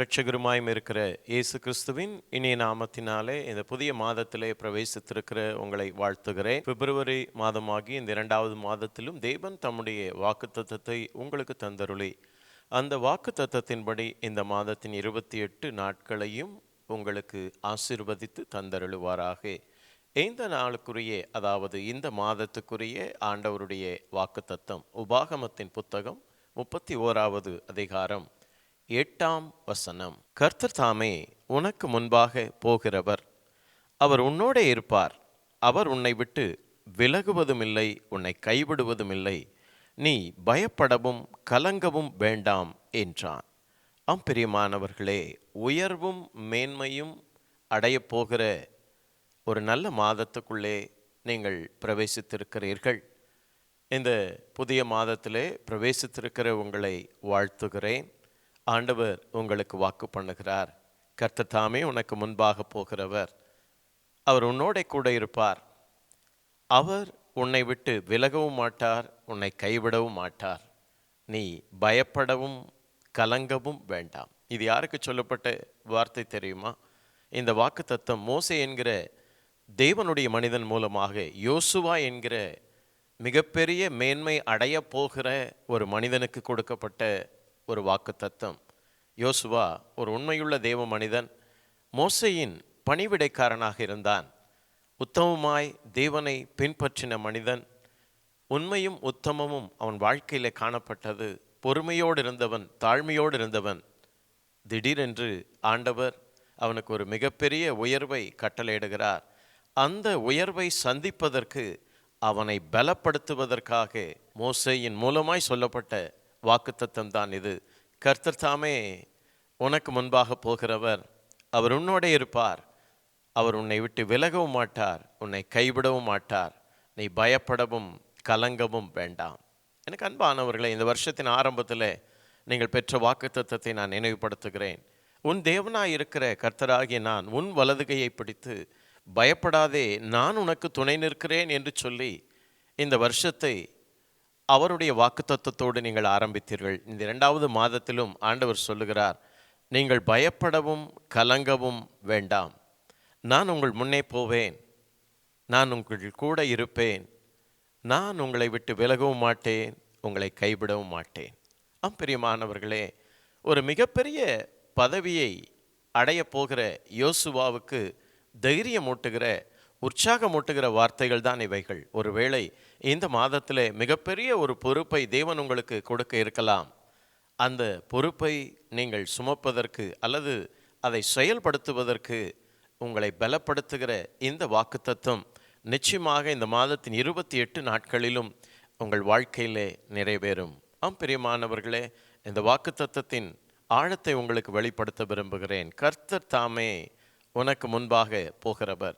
ரட்சகருமாயும் இருக்கிற இயேசு கிறிஸ்துவின் இனிய நாமத்தினாலே இந்த புதிய மாதத்திலே பிரவேசித்திருக்கிற உங்களை வாழ்த்துகிறேன். பிப்ரவரி மாதமாகி இந்த இரண்டாவது மாதத்திலும் தேவன் தம்முடைய வாக்குத்தத்தத்தை உங்களுக்கு தந்தருளி. அந்த வாக்குத்தத்தத்தின்படி இந்த மாதத்தின் இருபத்தி எட்டு நாட்களையும் உங்களுக்கு ஆசீர்வதித்து தந்தருளுவாராக. இந்த நாளுக்குரிய அதாவது இந்த மாதத்துக்குரிய ஆண்டவருடைய வாக்குத்தத்தம் உபாகமத்தின் புத்தகம் முப்பத்தி ஓராவது அதிகாரம். எட்டாம் வசனம். கர்த்தர் தாமே உனக்கு முன்பாக போகிறவர். அவர் உன்னோடே இருப்பார். அவர் உன்னை விட்டு விலகுவதுமில்லை உன்னை கைவிடுவதுமில்லை. நீ பயப்படவும் கலங்கவும் வேண்டாம் என்றான். ஆம் பிரியமானவர்களே உயர்வும் மேன்மையும் அடையப் போகிற ஒரு நல்ல மாதத்துக்குள்ளே நீங்கள் பிரவேசித்திருக்கிறீர்கள். இந்த புதிய மாதத்திலே பிரவேசித்திருக்கிற உங்களை வாழ்த்துகிறேன். ஆண்டவர் உங்களுக்கு வாக்கு பண்ணுகிறார். கர்த்தர் தாமே உனக்கு முன்பாக போகிறவர். அவர் உன்னோட கூட இருப்பார். அவர் உன்னை விட்டு விலகவும் மாட்டார் உன்னை கைவிடவும் மாட்டார். நீ பயப்படவும் கலங்கவும் வேண்டாம். இது யாருக்கு சொல்லப்பட்ட வார்த்தை தெரியுமா? இந்த வாக்கு தத்துவம் மோசை என்கிற தேவனுடைய மனிதன் மூலமாக யோசுவா என்கிற மிகப்பெரிய மேன்மை அடைய போகிற ஒரு மனிதனுக்கு கொடுக்கப்பட்ட ஒரு வாக்கு தத்துவம் யோசுவா ஒரு உண்மையுள்ள தேவ மனிதன் மோசையின் பணிவிடைக்காரனாக இருந்தான். உத்தமமாய் தேவனை பின்பற்றின மனிதன் உண்மையும் உத்தமமும் அவன் வாழ்க்கையில் காணப்பட்டது. பொறுமையோடு இருந்தவன் தாழ்மையோடு இருந்தவன். திடீரென்று ஆண்டவர் அவனுக்கு ஒரு மிகப்பெரிய உயர்வை கட்டளையிடுகிறார். அந்த உயர்வை சந்திப்பதற்கு அவனை பலப்படுத்துவதற்காக மோசையின் மூலமாய் சொல்லப்பட்ட வாக்குத்தத்தம் தான் இது. கர்த்தர் தாமே உனக்கு முன்பாக போகிறவர். அவர் உன்னோட இருப்பார். அவர் உன்னை விட்டு விலகவும் மாட்டார். உன்னை கைவிடவும் மாட்டார். நீ பயப்படவும் கலங்கவும் வேண்டாம். எனக்கு அன்பானவர்களே இந்த வருஷத்தின் ஆரம்பத்தில் நீங்கள் பெற்ற வாக்குத்தத்தத்தை நான் நினைவுபடுத்துகிறேன். உன் தேவனாய் இருக்கிற கர்த்தராகிய நான் உன் வலதுகையை பிடித்து பயப்படாதே நான் உனக்கு துணை நிற்கிறேன் என்று சொல்லி இந்த வருஷத்தை அவருடைய வாக்குத்தத்தத்தோடு நீங்கள் ஆரம்பித்தீர்கள். இந்த இரண்டாவது மாதத்திலும் ஆண்டவர் சொல்லுகிறார் நீங்கள் பயப்படவும் கலங்கவும் வேண்டாம். நான் உங்கள் முன்னே போவேன். நான் உங்கள் கூட இருப்பேன். நான் உங்களை விட்டு விலகவும் மாட்டேன். உங்களை கைவிடவும் மாட்டேன். ஆம் பிரியமானவர்களே ஒரு மிகப்பெரிய பதவியை அடைய போகிற யோசுவாவுக்கு தைரியமூட்டுகிற உற்சாகமூட்டுகிற வார்த்தைகள் தான் இவைகள். ஒருவேளை இந்த மாதத்திலே மிகப்பெரிய ஒரு பொறுப்பை தேவன் உங்களுக்கு கொடுக்க இருக்கலாம். அந்த பொறுப்பை நீங்கள் சுமப்பதற்கு அல்லது அதை செயல்படுத்துவதற்கு உங்களை பலப்படுத்துகிற இந்த வாக்குத்தத்தம் நிச்சயமாக இந்த மாதத்தின் இருபத்தி எட்டு நாட்களிலும் உங்கள் வாழ்க்கையிலே நிறைவேறும். ஆம் பிரியமானவர்களே இந்த வாக்குத்தத்தத்தின் ஆழத்தை உங்களுக்கு வெளிப்படுத்த விரும்புகிறேன். கர்த்தர் தாமே உனக்கு முன்பாக போகிறவர்.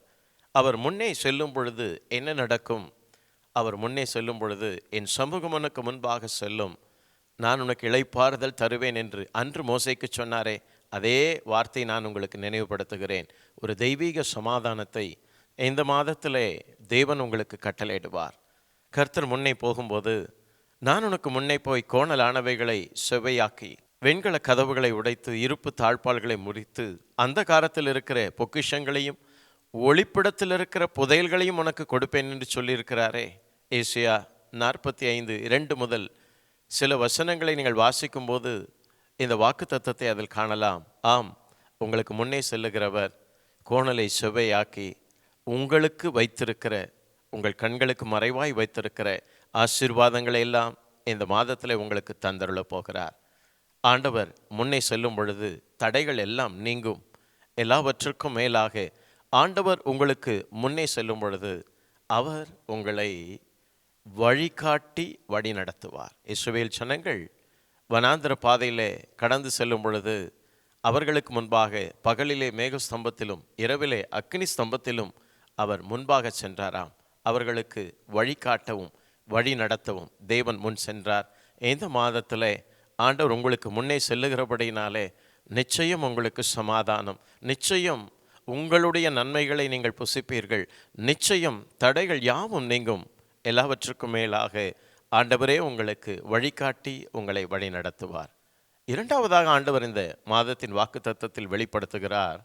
அவர் முன்னே செல்லும் பொழுது என்ன நடக்கும்? அவர் முன்னே செல்லும் பொழுது என் சமூகம் உனக்கு முன்பாக செல்லும். நான் உனக்கு இழைப்பாறுதல் தருவேன் என்று அன்று மோசைக்கு சொன்னாரே. அதே வார்த்தை நான் உங்களுக்கு நினைவுபடுத்துகிறேன். ஒரு தெய்வீக சமாதானத்தை இந்த மாதத்திலே தேவன் உங்களுக்கு கட்டளையிடுவார். கர்த்தர் முன்னே போகும்போது நான் உனக்கு முன்னே போய் கோணலானவைகளை செவ்வையாக்கி வெண்கல கதவுகளை உடைத்து இருப்பு தாழ்பால்களை முறித்து அந்த காலத்தில் இருக்கிற பொக்கிஷங்களையும் ஒளிப்பிடத்தில் இருக்கிற புதையல்களையும் உனக்கு கொடுப்பேன் என்று சொல்லியிருக்கிறாரே. ஏசியா நாற்பத்தி ஐந்து இரண்டு முதல். சில வசனங்களை நீங்கள் வாசிக்கும்போது இந்த வாக்கு தத்தத்தை அதில் காணலாம். ஆம் உங்களுக்கு முன்னே செல்லுகிறவர் கோணலை செவ்வையாக்கி உங்களுக்கு வைத்திருக்கிற உங்கள் கண்களுக்கு மறைவாய் வைத்திருக்கிற ஆசீர்வாதங்களை எல்லாம் இந்த மாதத்தில் உங்களுக்கு தந்தருள போகிறார். ஆண்டவர் முன்னே செல்லும் பொழுது தடைகள் எல்லாம் நீங்கும். எல்லாவற்றுக்கும் மேலாக ஆண்டவர் உங்களுக்கு முன்னே செல்லும் பொழுது அவர் உங்களை வழிகாட்டி வழி நடத்துவார் இஸ்ரவேல் ஜனங்கள் வனாந்திர பாதையிலே கடந்து செல்லும் பொழுது அவர்களுக்கு முன்பாக பகலிலே மேகஸ்தம்பத்திலும் இரவிலே அக்னி ஸ்தம்பத்திலும் அவர் முன்பாக சென்றாராம். அவர்களுக்கு வழிகாட்டவும் வழி நடத்தவும் தேவன் முன் சென்றார். இந்த மாதத்தில் ஆண்டவர் உங்களுக்கு முன்னே செல்லுகிறபடினாலே நிச்சயம் உங்களுக்கு சமாதானம் நிச்சயம் உங்களுடைய நன்மைகளை நீங்கள் புசிப்பீர்கள். நிச்சயம் தடைகள் யாவும் நீங்கும். எல்லாவற்றுக்கும் மேலாக ஆண்டவரே உங்களுக்கு வழிகாட்டி உங்களை வழி நடத்துவார் இரண்டாவதாக ஆண்டவர் இந்த மாதத்தின் வாக்கு தத்துவத்தில் வெளிப்படுத்துகிறார்.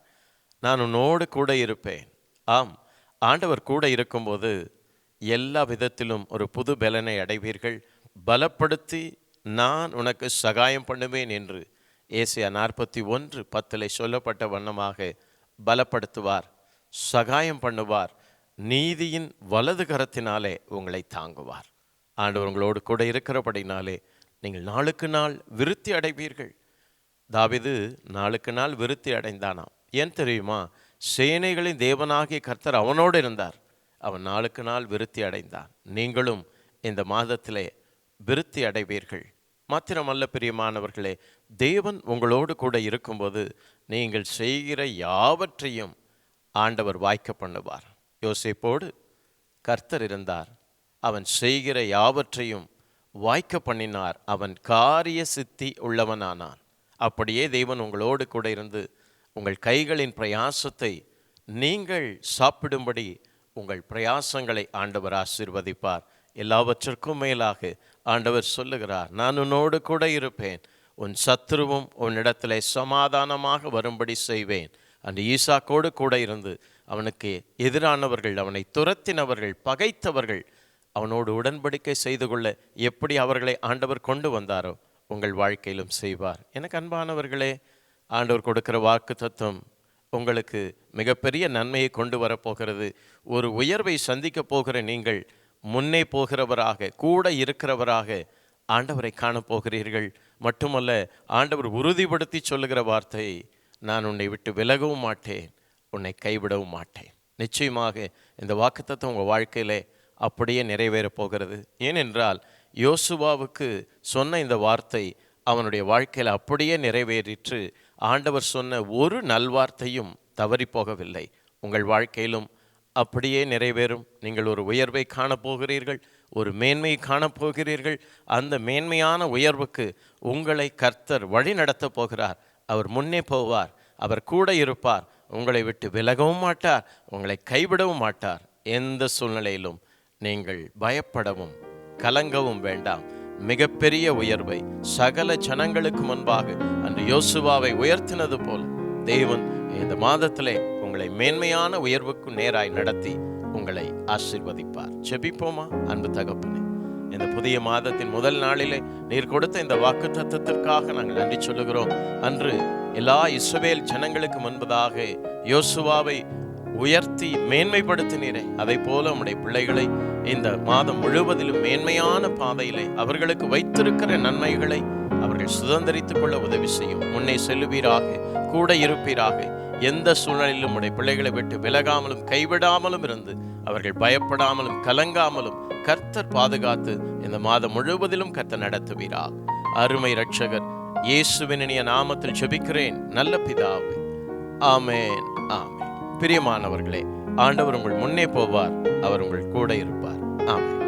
நான் உன்னோடு கூட இருப்பேன். ஆம் ஆண்டவர் கூட இருக்கும்போது எல்லா விதத்திலும் ஒரு புது பலனை அடைவீர்கள். பலப்படுத்தி நான் உனக்கு சகாயம் பண்ணுவேன் என்று ஏசியா நாற்பத்தி ஒன்று பத்தில் சொல்லப்பட்ட வண்ணமாக பலப்படுத்துவார் சகாயம் பண்ணுவார் நீதியின் வலது கரத்தினாலே உங்களை தாங்குவார். ஆண்டவர் உங்களோடு கூட இருக்கிறபடினாலே நீங்கள் நாளுக்கு நாள் விருத்தி அடைவீர்கள். தாவிது நாளுக்கு நாள் விருத்தி அடைந்தானாம். ஏன் தெரியுமா? சேனைகளின் தேவனாகிய கர்த்தர் அவனோடு இருந்தார். அவன் நாளுக்கு நாள் விருத்தி அடைந்தான். நீங்களும் இந்த மாதத்திலே விருத்தி அடைவீர்கள். மாத்திரமல்ல பிரியமானவர்களே தேவன் உங்களோடு கூட இருக்கும்போது நீங்கள் செய்கிற யாவற்றையும் ஆண்டவர் வாய்க்க பண்ணுவார். யோசிப்போடு கர்த்தர் இருந்தார். அவன் செய்கிற யாவற்றையும் வாய்க்க பண்ணினார். அவன் காரிய சித்தி உள்ளவனானான். அப்படியே தேவன் உங்களோடு கூட இருந்து உங்கள் கைகளின் பிரயாசத்தை நீங்கள் சாப்பிடும்படி உங்கள் பிரயாசங்களை ஆண்டவர் ஆசீர்வதிப்பார். எல்லாவற்றிற்கும் மேலாக ஆண்டவர் சொல்லுகிறார் நான் உன்னோடு கூட இருப்பேன். உன் சத்ருவும் உன்னிடத்திலே சமாதானமாக வரும்படி செய்வேன். அந்த ஈசாக்கோடு கூட இருந்து அவனுக்கு எதிரானவர்கள் அவனை துரத்தினவர்கள் பகைத்தவர்கள் அவனோடு உடன்படிக்கை செய்து கொள்ள எப்படி அவர்களை ஆண்டவர் கொண்டு வந்தாரோ உங்கள் வாழ்க்கையிலும் செய்வார். எனக்கு அன்பானவர்களே ஆண்டவர் கொடுக்கிற வாக்கு தத்துவம் உங்களுக்கு மிகப்பெரிய நன்மையை கொண்டு வரப்போகிறது. ஒரு உயர்வை சந்திக்கப் போகிற நீங்கள் முன்னே போகிறவராக கூட இருக்கிறவராக ஆண்டவரை காணப்போகிறீர்கள். மட்டுமல்ல ஆண்டவர் உறுதிப்படுத்தி சொல்லுகிற வார்த்தை நான் உன்னை விட்டு விலகவும் மாட்டேன் உன்னை கைவிடவும் மாட்டேன். நிச்சயமாக இந்த வாக்குத்தத்தம் உங்கள் வாழ்க்கையிலே அப்படியே நிறைவேறப் போகிறது. ஏனென்றால் யோசுவாவுக்கு சொன்ன இந்த வார்த்தை அவனுடைய வாழ்க்கையில் அப்படியே நிறைவேறிற்று. ஆண்டவர் சொன்ன ஒரு நல்வார்த்தையும் தவறி போகவில்லை. உங்கள் வாழ்க்கையிலும் அப்படியே நிறைவேறும். நீங்கள் ஒரு உயர்வை காணப்போகிறீர்கள் ஒரு மேன்மையை காணப்போகிறீர்கள். அந்த மேன்மையான உயர்வுக்கு உங்களை கர்த்தர் வழி நடத்தப் போகிறார். அவர் முன்னே போவார் அவர் கூட இருப்பார். உங்களை விட்டு விலகவும் மாட்டார் உங்களை கைவிடவும் மாட்டார். எந்த சூழ்நிலையிலும் நீங்கள் பயப்படவும் கலங்கவும் வேண்டாம். மிகப்பெரிய உயர்வை சகல ஜனங்களுக்கு முன்பாக அன்று யோசுவாவை உயர்த்தினது போல. தேவன் இந்த மாதத்திலே உங்களை மேன்மையான உயர்வுக்கு நேராய் நடத்தி உங்களை ஆசிர்வதிப்பார். செபிப்போமா அன்பு தகப்பனே இந்த புதிய மாதத்தின் முதல் நாளிலே நீர் கொடுத்த இந்த வாக்கு தத்துவத்திற்காக நாங்கள் நன்றி சொல்லுகிறோம். அன்று எல்லா இஸ்ரவேல் ஜனங்களுக்கு முன்பதாக யோசுவாவை உயர்த்தி மேன்மைப்படுத்தினீரே. அதை போல உம்முடைய பிள்ளைகளை இந்த மாதம் முழுவதிலும் மேன்மையான பாதையிலே அவர்களுக்கு வைத்திருக்கிற நன்மைகளை அவர்கள் சுதந்திரித்துக் கொள்ள உதவி செய்யும். முன்னே செல்லுவீராக கூட இருப்பீராக. எந்த சூழ்நிலையிலும் உடைய பிள்ளைகளை விட்டு விலகாமலும் கைவிடாமலும் இருந்து அவர்கள் பயப்படாமலும் கலங்காமலும் கர்த்தர் பாதுகாத்து இந்த மாதம் முழுவதிலும் கர்த்தர் நடத்துவீரார் அருமை ரட்சகர் இயேசுவினிய நாமத்தில் ஜெபிக்கிறேன். நல்ல பிதாவே. ஆமேன் ஆமேன். பிரியமானவர்களே ஆண்டவர் உங்கள் முன்னே போவார் அவர் உங்கள் கூட இருப்பார். ஆமேன்.